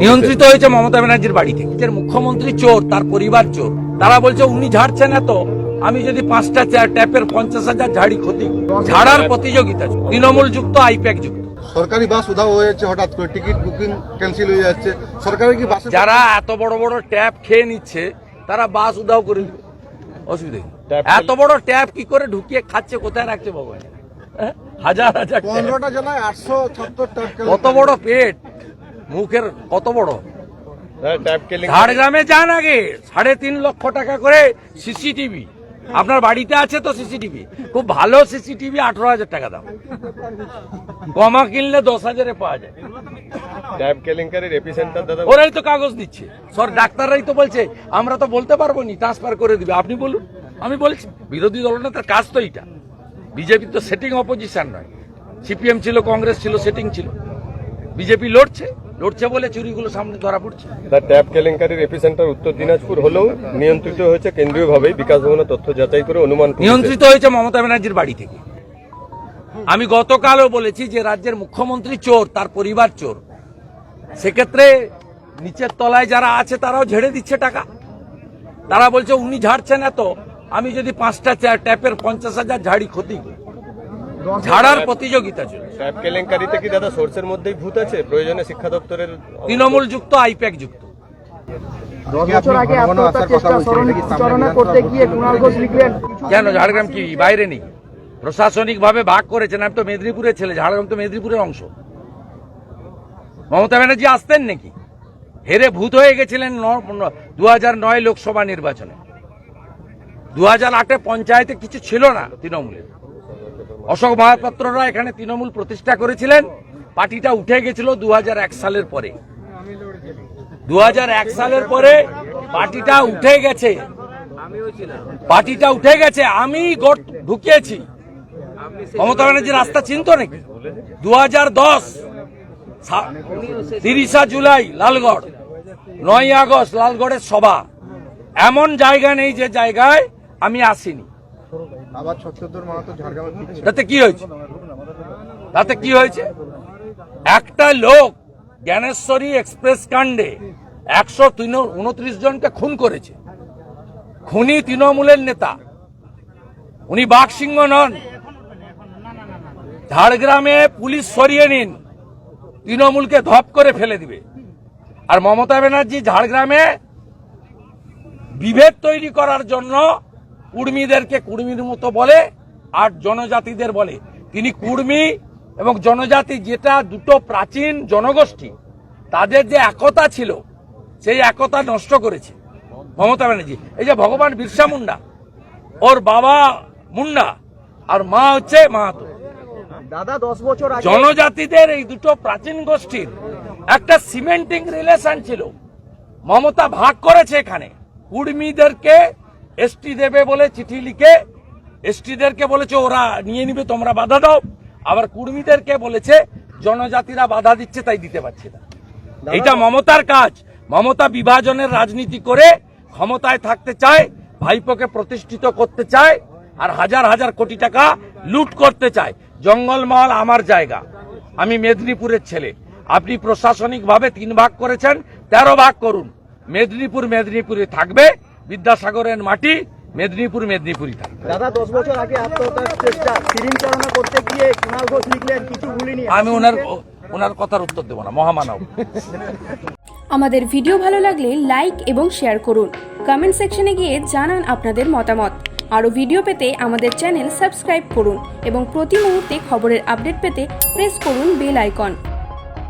নিয়ন্ত্রিত হয়েছে মমতা ব্যানার্জির বাড়ি থেকে। মুখ্যমন্ত্রী চোর তার পরিবার চোর। তারা বলছে উনি ঝাড়ছেন এত আমি যদি পাঁচটা চেয়ার ট্যাপের পঞ্চাশ হাজার ঝাড়ি ক্ষতি ঝাড়ার প্রতিযোগিতা তৃণমূল যুক্ত আইপ্যাক যুক্ত। সরকারি বাস উধাও হয়ে যাচ্ছে হঠাৎ করে টিকিট বুকিং ক্যান্সেল হয়ে যাচ্ছে। সরকারি কি বাস যারা এত বড় বড় ট্যাপ খেয়ে নিচ্ছে তারা বাস উধাও করে দিবে অসুবিধা? এত বড় ট্যাপ কি করে ঢুকিয়ে খাচ্ছে কোথায় রাখছে ভগবান? হ্যাঁ? হাজার হাজার পনেরোটা জেলায় আটশো ছাত্তর কত বড় পেট? মুখের কত বড়? ঝাড়গ্রামে যান আগে সাড়ে তিন লক্ষ টাকা করে সিসিটিভি। আপনার বাড়িতে আছে তো সিসিটিভি? খুব ভালো সিসিটিভি আঠারো হাজার টাকা দাম। কমা কিনলে দশ হাজারে পাওয়া যায়। ওরাই তো কাগজ দিচ্ছে। সর ডাক্তাররাই তো বলছে আমরা তো বলতে পারব নি ট্রান্সফার করে দিবে। আপনি বলুন আমি বলছি বিরোধী দলনেতার কাজ তো এইটা। বিজেপি তো সেটিং অপোজিশন নয়। সিপিএম ছিল কংগ্রেস ছিল সেটিং ছিল। বিজেপি লড়ছে। লড়ছে বলে চুরিগুলো সামনে ধরা পড়ছে। তার ট্যাপ কেলেঙ্কারির এপিসেন্টার উত্তর দিনাজপুর হলেও নিয়ন্ত্রিত হয়েছে কেন্দ্রীয়ভাবেই। বিকাশ ভবনের তথ্য যাচাই করে অনুমান নিয়ন্ত্রিত হয়েছে মমতা ব্যানার্জির বাড়ি থেকে। আমি গতকালও বলেছি যে রাজ্যের মুখ্যমন্ত্রী চোর তার পরিবার চোর। সেক্ষেত্রে নিচের তলায় যারা আছে তারাও ঝেড়ে দিচ্ছে টাকা। তারা বলছে উনি ঝাড়ছেন এত। আমি যদি পাঁচটা ট্যাপের পঞ্চাশ হাজার ঝাড়ি ক্ষতি করি। ঝাড়ার প্রতিযোগিতা চলছে। ট্যাপ কেলেঙ্কারিতে কি দাদা সোর্সের মধ্যেই ভূত আছে? প্রয়োজনে শিক্ষা দপ্তরের তৃণমূল যুক্ত আইপ্যাক যুক্ত। কেন ঝাড়গ্রাম কি বাইরে নেই? প্রশাসনিক ভাবে ভাগ করেছেন। আমি তো মেদিনীপুরের ছেলে ঝাড়গ্রাম তো মেদিনীপুরের অংশ। মমতা ব্যানার্জি আসতেন নাকি? হেরে ভূত হয়ে গেছিলেন দু হাজার নয় লোকসভা নির্বাচনে। দু হাজার আটে পঞ্চায়েতে কিছু ছিল না তৃণমূলের। অশোক মহাপাত্ররা এখানে তৃণমূল প্রতিষ্ঠা করেছিলেন। পার্টিটা উঠে গেছিল দু হাজার এক সালের পরে। দু হাজার এক সালের পরে পার্টিটা উঠে গেছে। পার্টিটা উঠে গেছে, আমি গট ঢুকিয়েছি। মমতা ব্যানার্জি রাস্তা চিনত নাকি? দু হাজার দশ তিরিশা জুলাই, লালগড়। নয় আগস্ট, লালগড়ের সভা। এমন জায়গা নেই যে জায়গায় আমি আসিনি। আবার ছত্রদর মাহাতো ঝাড়গ্রামে তাতে কি হয়েছে? তাতে কি হয়েছে? একটা লোক জ্ঞানেশ্বরী এক্সপ্রেস কাণ্ডে একশো উনত্রিশ জনকে খুন করেছে। খুনি তৃণমূলের নেতা। উনি বাঘসিংহ নন। ঝাড়গ্রামে পুলিশ সরিয়ে নিন। তৃণমূলকে ধপ করে ফেলে দিবে। আর মমতা ব্যানার্জি ঝাড়গ্রামে বিভেদ তৈরি করার জন্য কুর্মীদেরকে কুর্মীর মতো বলে আর জনজাতিদের বলে। তিনি কুর্মী এবং জনজাতি যেটা দুটো প্রাচীন জনগোষ্ঠী তাদের যে একতা ছিল সেই একতা নষ্ট করেছে। মমতা ব্যানার্জি এই যে ভগবান বিরসা মুন্ডা ওর বাবা মুন্ডা আর মা হচ্ছে মাহাতো। দাদা দশ বছর জনজাতিদের এই দুটো প্রাচীন গোষ্ঠীর একটা সিমেন্টিং রিলেশন ছিল। মমতা ভাগ করেছে এখানে। কুর্মীদেরকে এসটি দেবে বলে চিঠি লিখে এসটিদেরকে বলেছে ওরা নিয়ে নিবে তোমরা বাধা দাও। আবার কুর্মীদেরকে বলেছে জনজাতিরা বাধা দিচ্ছে তাই দিতে পারছে না। এটা মমতার কাজ। মমতা বিভাজনের রাজনীতি করে ক্ষমতায় থাকতে চায় ভাইপোকে প্রতিষ্ঠিত করতে চায় আর হাজার হাজার কোটি টাকা লুট করতে চায়। জঙ্গলমহল আমার জায়গা। আমি মেদিনীপুরের ছেলে। আপনি প্রশাসনিকভাবে তিন ভাগ করেছেন তেরো ভাগ করুন। মেদিনীপুর মেদিনীপুরে থাকবে। বিদ্যাসাগরের মাটি মেদিনীপুর মেদিনীপুরই থাকবে দাদা দশ বছর আগে আত্মহত্যার চেষ্টা চালনা করতে গিয়ে কুণাল ঘোষ লিখলেন কিছু ভুলিনি আমি ওনার ওনার কথার উত্তর দেবো না মহামানব। আমাদের ভিডিও ভালো লাগলে লাইক এবং শেয়ার করুন। কমেন্ট সেকশনে গিয়ে জানান আপনাদের মতামত। আরও ভিডিও পেতে আমাদের চ্যানেল সাবস্ক্রাইব করুন এবং প্রতি মুহূর্তে খবরের আপডেট পেতে প্রেস করুন বেল আইকন।